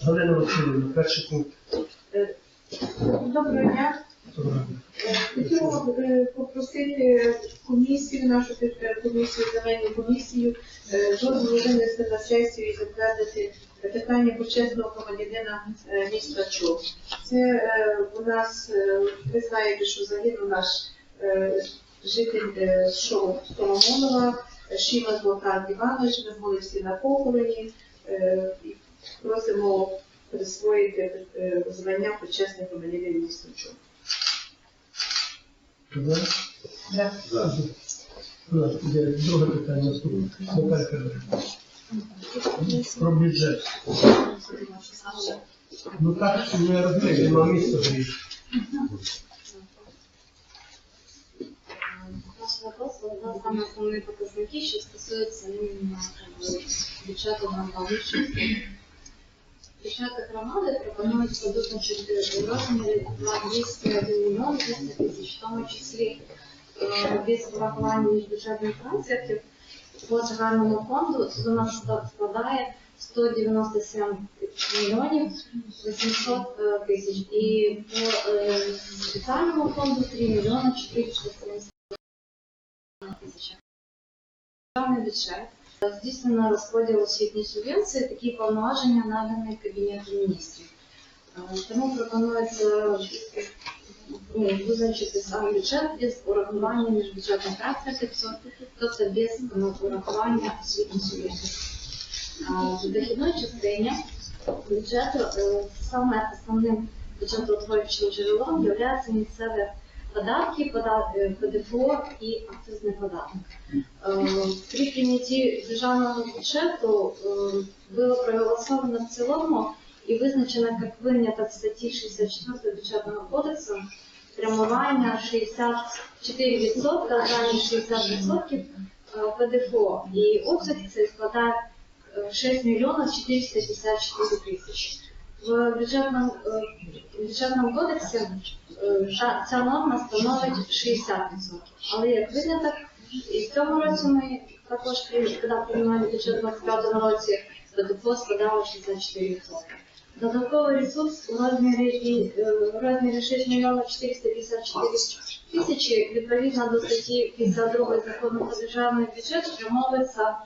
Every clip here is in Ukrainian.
Галина Васильівна, перший пункт. Доброго дня. Хотіла е, попросити комісію, нашу е, комісію, земельну комісію, е, дозволу винести на сесію і затвердити питання почесного громадянина міста Чоп. Це у нас, ви знаєте, що загинув наш житель Шоу Соломонова, Шима Златан Іванович, ми були всі на похороні. е, і Просимо присвоїти е, звання почесний громадянин міста Чоп. Да? Да. Да, Друге питання наступне. Про бюджет. Ну так, я розумію, нема місця вопрос, у нас там основні показники, що стосуються іменно е, бюджету громади. Бюджети громади пропонується визначити в розмірі на 201 мільйон 200 тисяч, в тому числі е, без врахування міжбюджетних трансфертів по загальному фонду у нас складає 197 мільйонів 800 е, тисяч. І по е, спеціальному фонду 3 мільйони 470 тисяч. Державний бюджет е, здійснено розподіл освітньої субвенції, такі повноваження надані Кабінету міністрів. Е, Тому пропонується ну, визначити сам бюджет без урахування міжбюджетних трансфертів, тобто без ну, урахування освітньої субвенції. В дохідної частині бюджету е, саме основним бюджетоутворюючим джерелом є місцеві податки, пода- е, ПДФО і акцизний податок. Е, При прийнятті державного бюджету е, було проголосовано в цілому і визначено як виняток статті 64 бюджетного кодексу спрямування 64% замість 60% е, ПДФО. І обсяг цей складає е, 6 мільйонів 454 тисячі. В бюджетному, е, в бюджетному кодексі е, ця норма становить 60%. Але як виняток, і в цьому році ми також, коли приймали бюджет у 2025 році, ПДФО складало 64%. Додатковий ресурс у розмірі, е, в розмірі 6 мільйонів 454 тисячі відповідно до статті 52 закону про державний бюджет спрямовується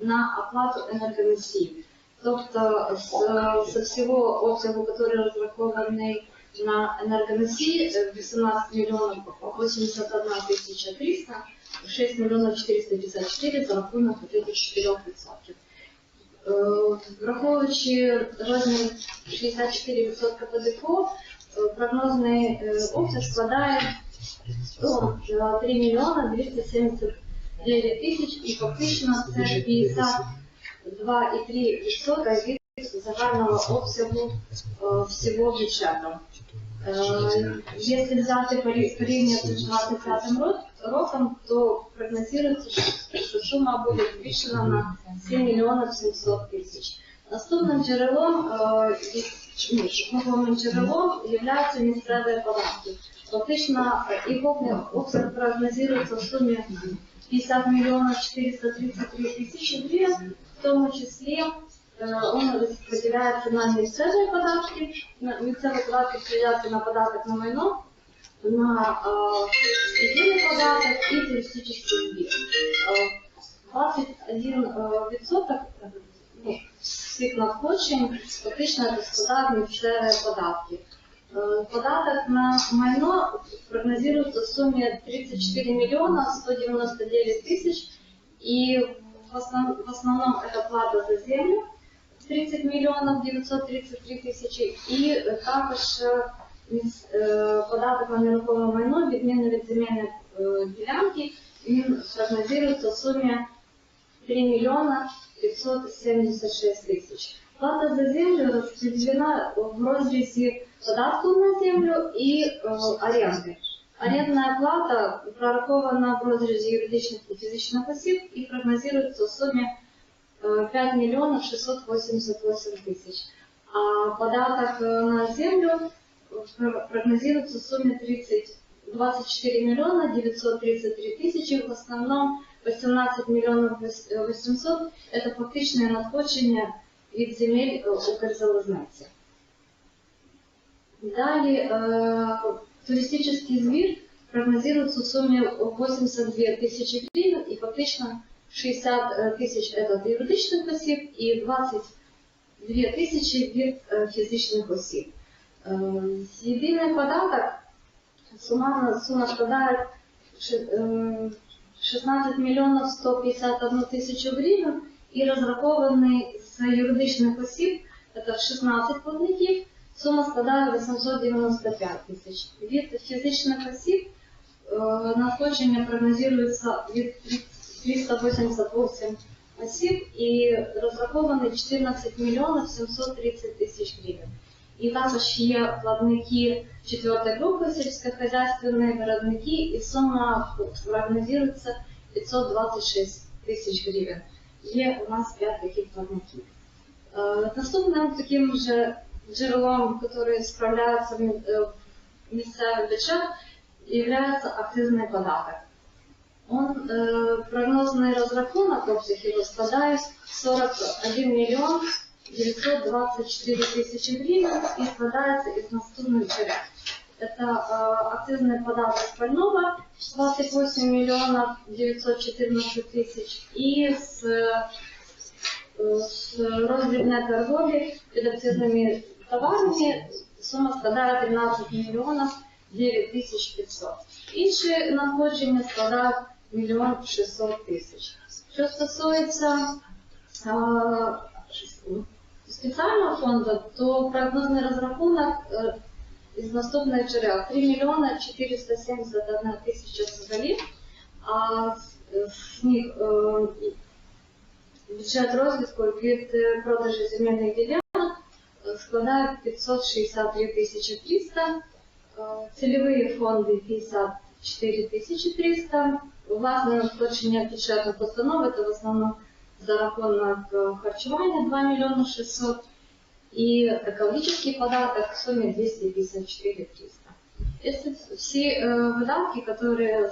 на оплату енергоносіїв. Тобто з, з всього обсягу, який розрахований на енергоносії, е, 18 мільйонів 81 тисяча 300, 6 мільйонів 454 за рахунок вот этих 4%. Е, Враховуючи розмір 64% ПДФО, е, прогнозний е, обсяг складає ну, е, 3 мільйона 279 тисяч і фактично це 52,3% від загального обсягу е, всього бюджету. Е, Якщо взяти порі- порівняти з 25 роком, то прогнозується, що- сума буде збільшена на 7 мільйонів 700 тисяч. Наступним джерелом, е, ні, новим джерелом є місцеві податки. Фактично, е, їх обсяг- обсяг прогнозується в сумі 50 миллионов 433 тысячи гривен, в том числе э, он распределяется на місцеві податки, на місцеві податки поділяються на податок на майно, на э, єдиний податок і туристичний збір. Э, 21 э, відсоток э, ну, всіх надходжень фактично це складають місцеві податки. Э, Податок на майно прогнозируется в сумме 34 миллиона 199 тысяч, и в, основ- в основном это плата за землю 30 миллионов 933 тысячи, и э, також э, міс- э, податок на нерухоме майно, відмінно від земельної е, ділянки, він прогнозирується в сумі 3 миллиона 576 тысяч. Плата за землю распределена в розрізі податку на землю і е, оренди. Орендна плата прорахована в розрізі юридичних і фізичних осіб і прогнозується в сумі е, 5 мільйонів 688 тисяч. А податок е, на землю е, прогнозується в сумі 30, 24 мільйона 933 тисячі, в основному 18 мільйонів 800 – це фактичне надходження від земель е, Укрзалізниці. Далі е, туристический збір прогнозируется в сумме 82 тысячи гривен и фактично 60 э, тысяч это от юридичних осіб і 22 тисячі від е, фізичних осіб. Е, Єдиний податок сумарна сума складає ши- е, 16 мільйонів 151 тисячу гривень і розрахований з юридичних осіб, це 16 платників, сума складає 895 тисяч. Від фізичних осіб е, надходження прогнозується від 388 осіб і розрахований 14 мільйонів 730 тисяч гривень. І також є платники четвертої групи сільськохозяйственні виробники, і сума прогнозується 526 тисяч гривень. Є у нас 5 таких платників. Е, Наступним таким же джерелом, який справляється в мі- е, в місцевий бюджет, є акцизний податок. Он, э, прогнозный разрахунок обсяг его складает 41 миллион 924 тысячи гривен и складается из наступных джерел. Это э, акцизный податок с пального 28 миллионов 914 тысяч и с, э, с роздрібної торговлі під акцизними товарами сума складає 13 мільйонів 9500. Інші надходження складають мільйон 600 тисяч. Що стосується е, спеціального фонду, то прогнозний розрахунок е, із наступних джерел 3 мільйони 471 тисяча взагалі, а з, з них е, бюджет розвитку від е, продажу земельних ділянок е, складає 563 тисячі 300, е, цільові фонди 54 тисячі 300, власне надходження бюджетної постанови, це в основному за рахунок е, харчування 2 мільйони 600 і екологічний податок в сумі 254 300. Если все э, выдатки, которые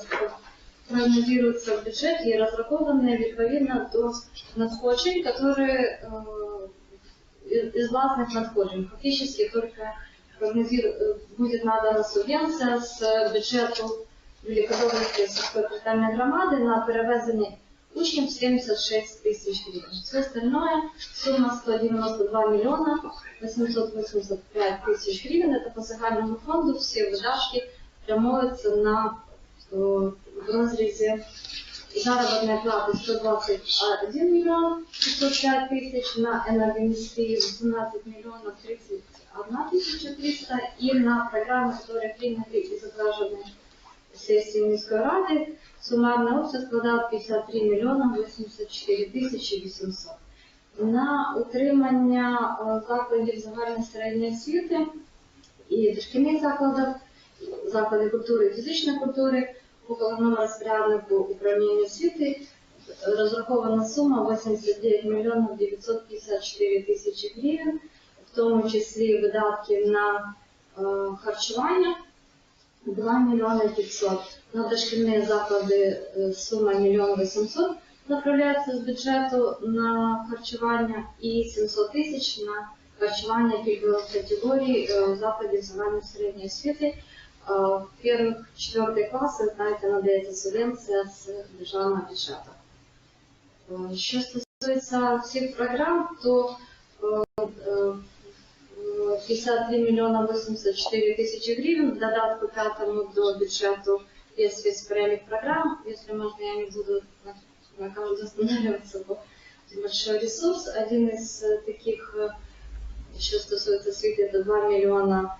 прогнозируются в бюджете и разрахованы відповідно до надходжень, которые э, из- из властных надходжень. Фактически только прогнозиру- э, будет надана субвенция с бюджету Великодолинської сільської територіальної громади на перевезення учнів 76 тисяч гривень. Все остальное сума 192 миллиона 885 тысяч гривен. Это по загальному фонду все выдатки прямуются на э, в разрезе заработной платы 121 миллион 505 тысяч, на энергоиндустрию 18 миллионов 31 тысяча 300 и на программы, которые приняты и затвержены сессии Минской Рады, суммарный обсяг складав 53 миллиона 84 тисячі 800. На утримання е, закладів загальної середньої освіти і дошкільних закладів, закладів культури і фізичної культури по головному розпоряднику управління освіти розрахована сума 89 мільйонів 954 тисячі гривень, в тому числі видатки на е, харчування 2 мільйони 500. На дошкільні заклади е, сума 1 мільйон 800 направляється з бюджету на харчування і 700 тисяч на харчування пільгових категорій е, закладів загальної середньої освіти Е, В перших четвертих класах, знаєте, надається субвенція з державного бюджету. Е, Що стосується всіх програм, то е, е, 53 мільйона 84 тисячі гривень. В додатку п'ятому до бюджету є весь перелік програм. Если можно, я не буду на, на каждом останавливаться, бо большой ресурс. Один из э, таких, э, еще стосуется освіти, это 2 миллиона,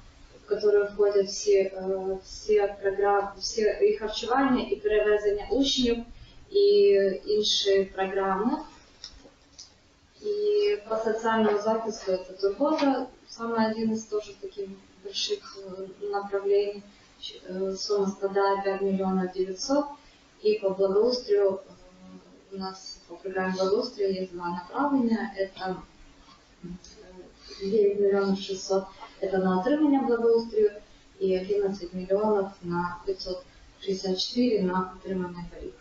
в которые входят все, э, все программы, все і харчування, і перевезення учнів, і інші програми. И по социальному захисту это турбота, самый один из тоже таких больших э, направлений. Ч- э, Сумма складает 5 миллионов 900. И по благоустрою э, у нас по программе благоустрия есть два направления. Это э, 9 миллионов 600 это на отримання благоустрою и 11 миллионов на 564 на отримання доріг.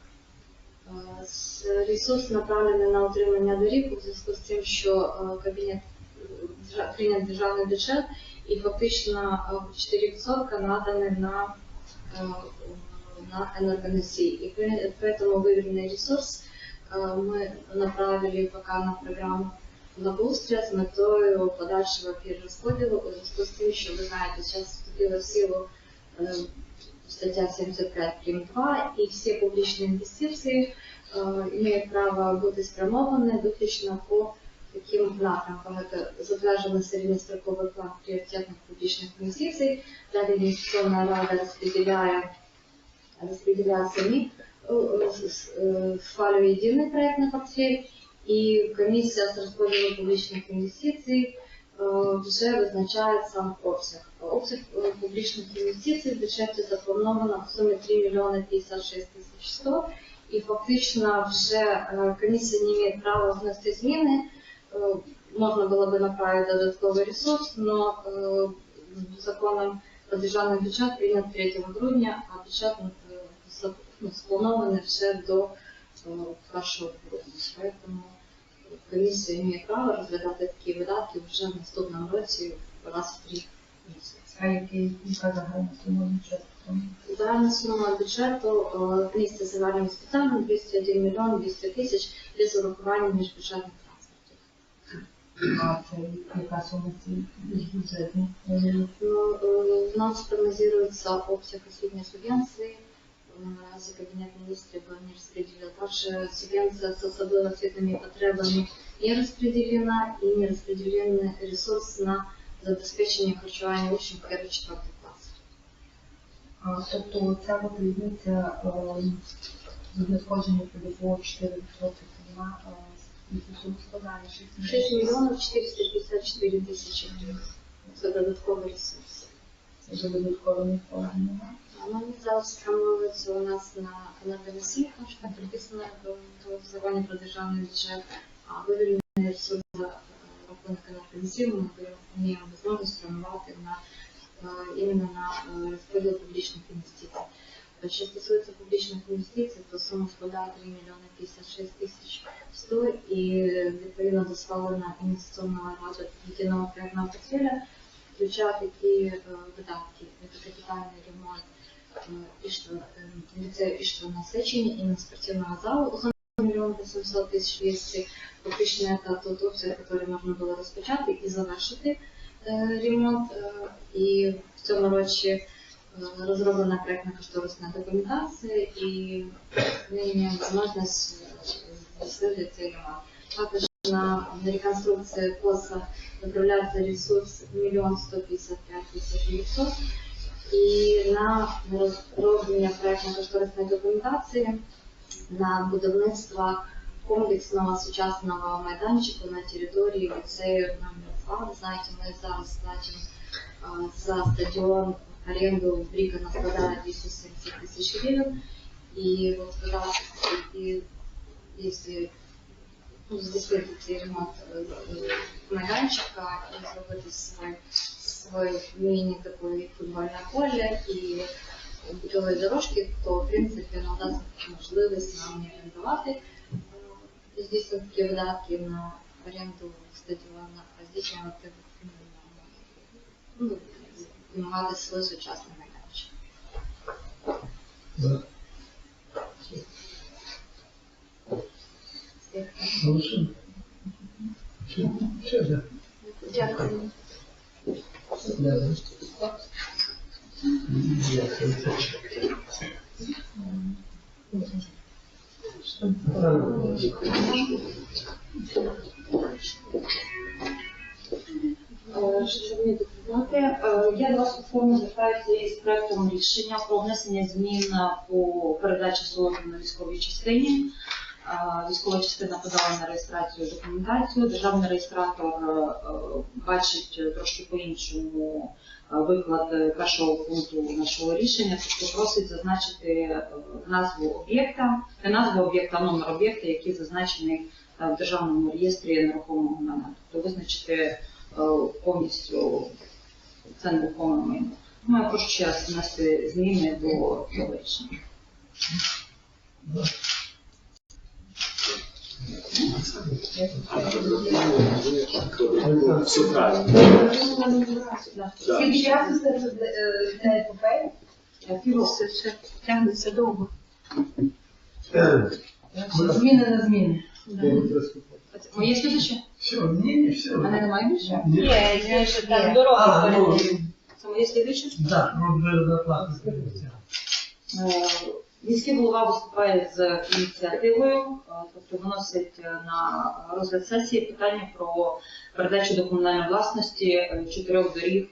Е, з- Ресурс направлений на утримання доріг у зв'язку з тим, що е, кабінет е, держа- прийняв державний бюджет і фактично е, 4% надані на, е, на энергоносии. И пое- поэтому выверенный ресурс э, мы направили пока на программу благоустрія з метою подальшого перерозподілу у зв'язку з тим, що ви знаєте, зараз вступила в силу е, стаття 75 прим. 2 і всі публічні інвестиції е, мають право бути спрямовані виключно по таким напрямкам. Це затверджений середньостроковий план пріоритетних публічних інвестицій, далі інвестиційна рада розподіляє распределяют сами, э, э, с- э, схваливая единый проектный портфель, и комиссия с розподілу публічних інвестицій э, вже визначає сам обсяг. Обсяг э, публічних інвестицій в бюджеті заплановано в сумі 3 мільйони 56 тисяч 100, і фактично вже е, комісія не має права внести зміни. Е, Можна було би направити додатковий ресурс, але законом про державний бюджет прийнят 3 грудня, а бюджет е, ну, спланований ще до е, 1 грудня. Комісія має право розглядати такі видатки вже в наступному році раз в три місяці. А який яка загальна сума бюджету? Загальна сума бюджету е, місце загальним спеціальним 201 мільйон 200 тисяч без урахування міжбюджетних. А це яка сума ці бюджетні? Ну, у нас прогнозируется обсяг осветной субвенции. За кабинет министров не распределил. Также субвенция с особо осветными потребами не распределена и не распределен ресурс на забезпечення харчування учнів 1-4 класів. Тобто ця з надходження ПДФО 4% вона сума 6 6 мільйонів 454 тисячі гривень. Це додатковий ресурс. Це вже додатково не. Вони у нас на енергоносії, тому що там прописано в в про державний бюджет, а вивільнений ресурс за рахунок енергоносії ми маємо можливість спрямувати на іменно на е, розподіл публічних інвестицій. Що стосується публічних інвестицій, то сума складає 3 мільйони 56 тисяч 100 і відповідно до схвалена інвестиційного ради єдиного проєктного портфеля включає такі видатки, це капітальний ремонт е, Іштва, е, ліцею Іштва Сечені і на спортивного залу за мільйон 800 тисяч 200. Фактично це тот обсяг, який можна було розпочати і завершити е, ремонт. Е, І в цьому році е, розроблена проєктна кошторисна документація і ми маємо можливість здійснити цей ремонт. Також на реконструкцію КОСа направляється ресурс 1 155 тисяч 900 і на розроблення проєктно-кошторисної документації на будівництво комплексного сучасного майданчику на території ліцею номер 2. Ви знаєте, ми зараз платимо е, за стадіон оренду Бріка на складає 270 тисяч гривень. І от зараз, і, якщо ну, здійснити цей ремонт е, е, майданчика і зробити свій, свій міні-такий футбольне поле і бутової дорожки, то в принципі надасть можливість нам не орендувати здійснити такі видатки на оренду стадіону, а здійснювати ну. Всіх Все, все, да. Дякую. Дякую. Дякую. Правильно. Е, Е, я до вас повторно звертаюся із проектом рішення про внесення змін по передачі служби на військовій частині. Е, Військова частина подала на реєстрацію документацію. Державний реєстратор е, бачить трошки по-іншому е, виклад е, першого пункту нашого рішення, тобто просить зазначити е, назву об'єкта, не назву об'єкта, а номер об'єкта, який зазначений е, в державному реєстрі нерухомого майна. Тобто визначити е, повністю це нерухоме майно. Ну, я прошу ще раз внести зміни до цього рішення. Да. Все правильно. Скільки часу це для епопеї? Це все тягнеться довго. Зміни на зміни. Моє слідуще? Все, ні, ні, все. Мене немає більше? Ні. Ні, ще там дорога ну, Це моє слідуще? так, про зарплату. Міський голова виступає з ініціативою, е, тобто виносить е, на розгляд сесії питання про передачу до комунальної власності е, чотирьох доріг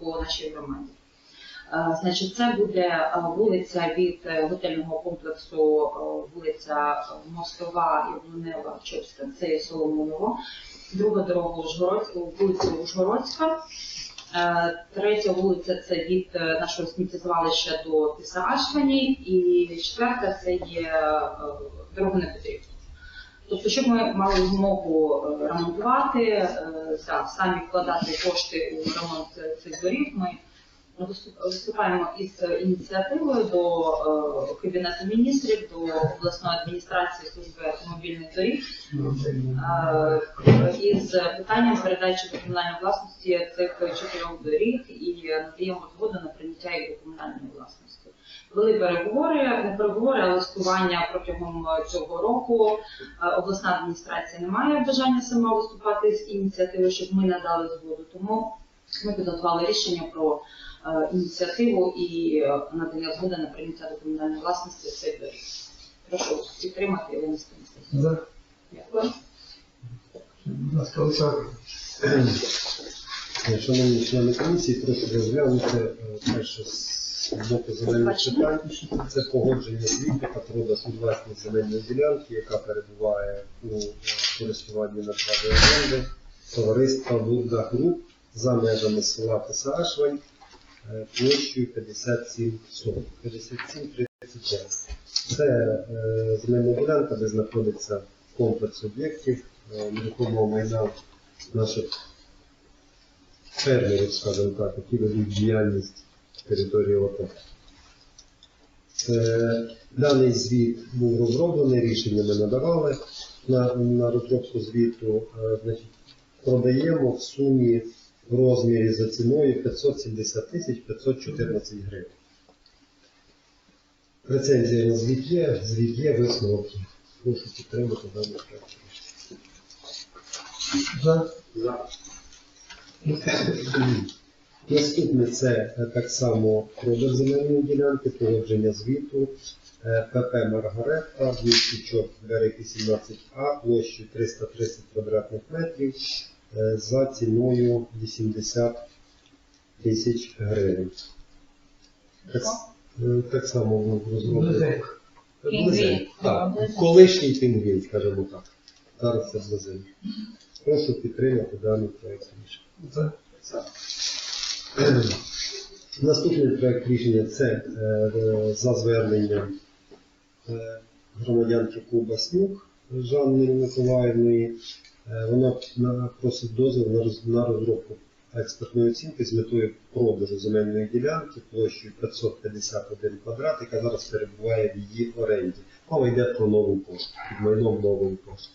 по нашій громаді. Значить, це буде вулиця від готельного комплексу, вулиця Мостова, Яблунева, Чопська, це Соломоново. Друга дорога Ужгород, вулиця Ужгородська. Е, Третя вулиця це від е, нашого сміттєзвалища до Пісарашвані, і четверта це є е, дорога не потрібна. Тобто, щоб ми мали змогу ремонтувати, самі вкладати кошти у ремонт цих доріг, ми виступаємо із ініціативою до е, Кабінету міністрів, до обласної адміністрації служби автомобільних доріг е, із питанням передачі до комунальної власності цих чотирьох доріг і надаємо згоду на прийняття їх до комунальної власності. Були переговори, не переговори, а листування протягом цього року. Е, Обласна адміністрація не має бажання сама виступати з ініціативи, щоб ми надали згоду. Тому ми підготували рішення про ініціативу і е, надання згоди на прийняття до комунальної власності цих доріг. Прошу підтримати і винести на сесію. За. Дякую. Будь ласка, Олександр. Шановні члени комісії, прошу розглянути е, перше з боку земельних питань. Це погодження звіту та продаж власної земельної ділянки, яка перебуває у е, користуванні на праві оренди товариства Вурда Груп за межами села Писашвань е, площею 57 соток, 57 39. Це е, земельна ділянка, де знаходиться комплекс об'єктів е, нерухомого майна наших фермерів, скажімо так, які ведуть діяльність території ОТО. Е, Даний звіт був розроблений, рішення ми надавали на, на розробку звіту. Е, Значить, продаємо в сумі в розмірі за ціною 570 тисяч 514 гривень. Рецензія на звіт є, звіт є, висновок. є. Прошу підтримати даний проект. За. Наступне це е, так само продаж земельної ділянки, погодження звіту е, ПП Маргаретта, Вільчичок, берег 18А, площею 330 квадратних метрів за ціною 80 тисяч гривень. Так, е, так само був розроблений. Близень. Близень. Так, колишній пінгвін, скажімо так. Зараз це близень. Прошу підтримати даний проект рішення. Наступний проект рішення це е, е, за зверненням е, громадянки Кубаснюк Жанни Миколаївної. Е, Вона просить дозвіл на розробку експертної оцінки з метою продажу земельної ділянки площею 551 квадрат, яка зараз перебуває в її оренді. Мова йде про нову пошту, під майном нової пошти.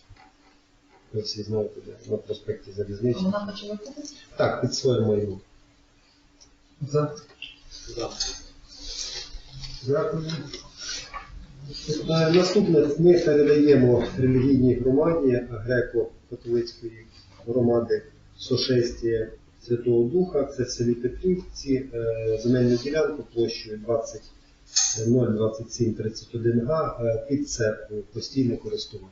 Ви всі знаєте, де на проспекті Залізничі. Вона хоче виходити? Так, під своє майно. За. Дякую. Е, Наступне ми передаємо релігійній громаді греко-католицької громади Сошестія Святого Духа. Це в селі Петрівці, е, земельну ділянку площею 20 02731 га е, під церквою постійне користування.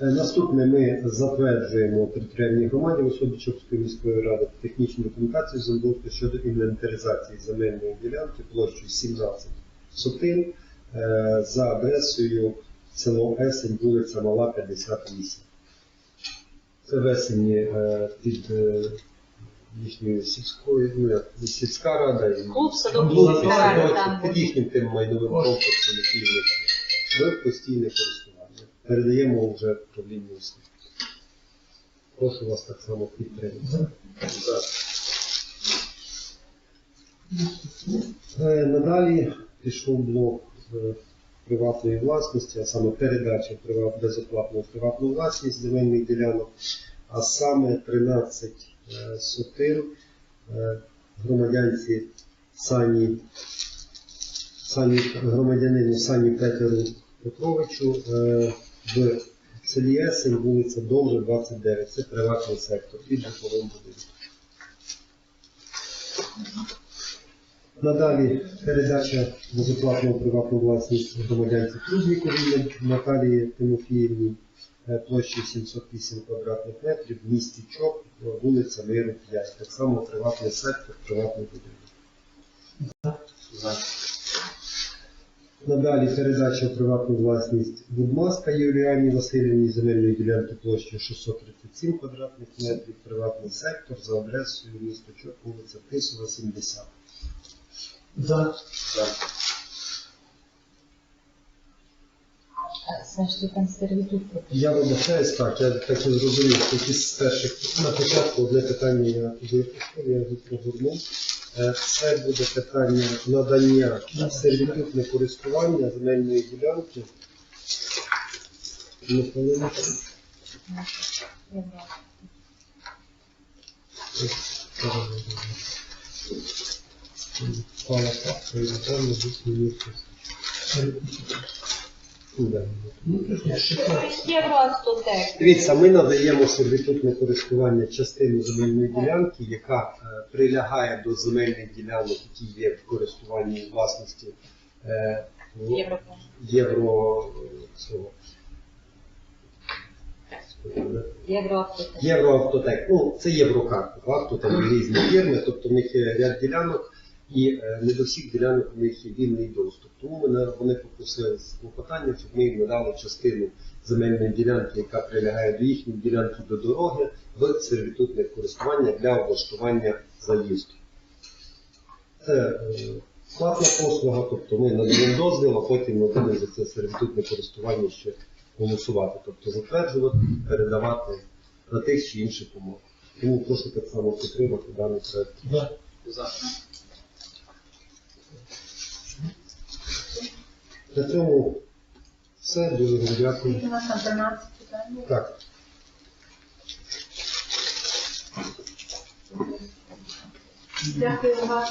Е, Наступне ми затверджуємо територіальній громаді Чопської міської ради технічну документацію землеустрою щодо інвентаризації земельної ділянки площею 17 сотин е, за адресою село Есень, вулиця Мала, 58. Це в Есені е, під е, їхньою сільською, ну як сільська рада і Клуб садок під їхнім тим майновим комплексом, який в них є. Ми постійне користування. Передаємо вже управлінню освіти. Прошу вас так само підтримати. Надалі пішов блок е, приватної власності, а саме передача приват- безоплатну в приватну власність земельних ділянок, а саме 13 е, сотин е, громадянці Сані, Сані громадянину Сані Петеру Петровичу в селі Есень, вулиця Довже, 29. Це приватний сектор під житловим будинком. Надалі передача безоплатного приватну власність громадянці Труднікові Наталії Тимофіївні е, площею 708 квадратних метрів в місті Чоп, вулиця Миру 5. Так само приватний сектор, приватний будинок. Надалі передача приватну власність Будмаска Юліані Васильівні земельної ділянки площею 637 квадратних метрів, приватний сектор за адресою місто Чоп, вулиця Тисова, 70. За. Все ж там сервітут Я вибачаюсь, так, я так і зрозумів, якісь з перших на початку одне питання я випустив, я його прогорнув. Е, Це буде питання надання сервітутне користування земельної ділянки. Ну, хвилинку. Пала папка, і напевно десь мені щось. Ну, шикарно. Євроастотек. Дивіться, ми надаємо сервітутне користування частини земельної ділянки, яка е, прилягає до земельних ділянок, які є в користуванні власності е, в- Європа. євро е, цього. Євроастотек. Євроавтотек. Ну, це єврокарта. Авто там різні фірми, тобто в них є ряд ділянок, і е, не до всіх ділянок у них є вільний доступ. Тому мене, вони попросили з клопотанням, щоб ми їм надали частину земельної ділянки, яка прилягає до їхньої ділянки до дороги, в сервітутне користування для облаштування заїзду. Це е, платна послуга, тобто ми надаємо дозвіл, а потім ми будемо за це сервітутне користування ще голосувати, тобто затверджувати, передавати на тих чи інших умовах. Тому прошу так само підтримати даний проект. За. На цьому все. Дуже вам дякую. У нас там 13 питань. Так, Дякую вам.